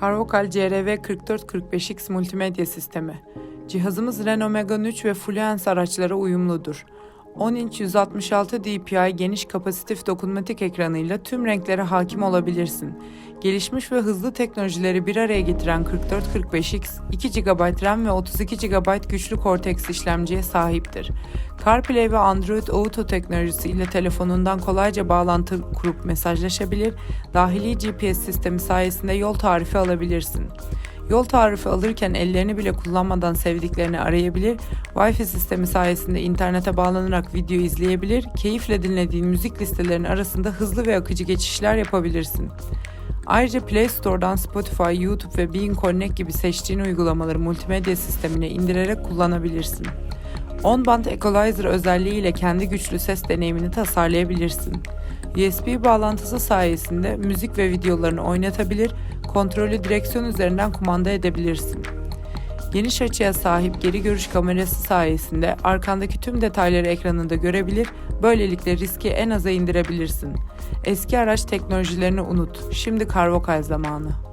Carvokal CRV4445X multimedya sistemi. Cihazımız Renault Megane 3 ve Fluence araçlara uyumludur. 10 inç 166 dpi geniş kapasitif dokunmatik ekranıyla tüm renklere hakim olabilirsin. Gelişmiş ve hızlı teknolojileri bir araya getiren 4445X, 2 GB RAM ve 32 GB güçlü Cortex işlemciye sahiptir. CarPlay ve Android Auto teknolojisiyle telefonundan kolayca bağlantı kurup mesajlaşabilir, dahili GPS sistemi sayesinde yol tarifi alabilirsin. Yol tarifi alırken ellerini bile kullanmadan sevdiklerini arayabilir, Wi-Fi sistemi sayesinde internete bağlanarak video izleyebilir, keyifle dinlediğin müzik listelerinin arasında hızlı ve akıcı geçişler yapabilirsin. Ayrıca Play Store'dan Spotify, YouTube ve Bean Connect gibi seçtiğin uygulamaları multimedya sistemine indirerek kullanabilirsin. On-band equalizer özelliğiyle kendi güçlü ses deneyimini tasarlayabilirsin. USB bağlantısı sayesinde müzik ve videolarını oynatabilir, kontrolü direksiyon üzerinden kumanda edebilirsin. Geniş açıya sahip geri görüş kamerası sayesinde arkandaki tüm detayları ekranında görebilir, böylelikle riski en aza indirebilirsin. Eski araç teknolojilerini unut, şimdi Carvokal zamanı.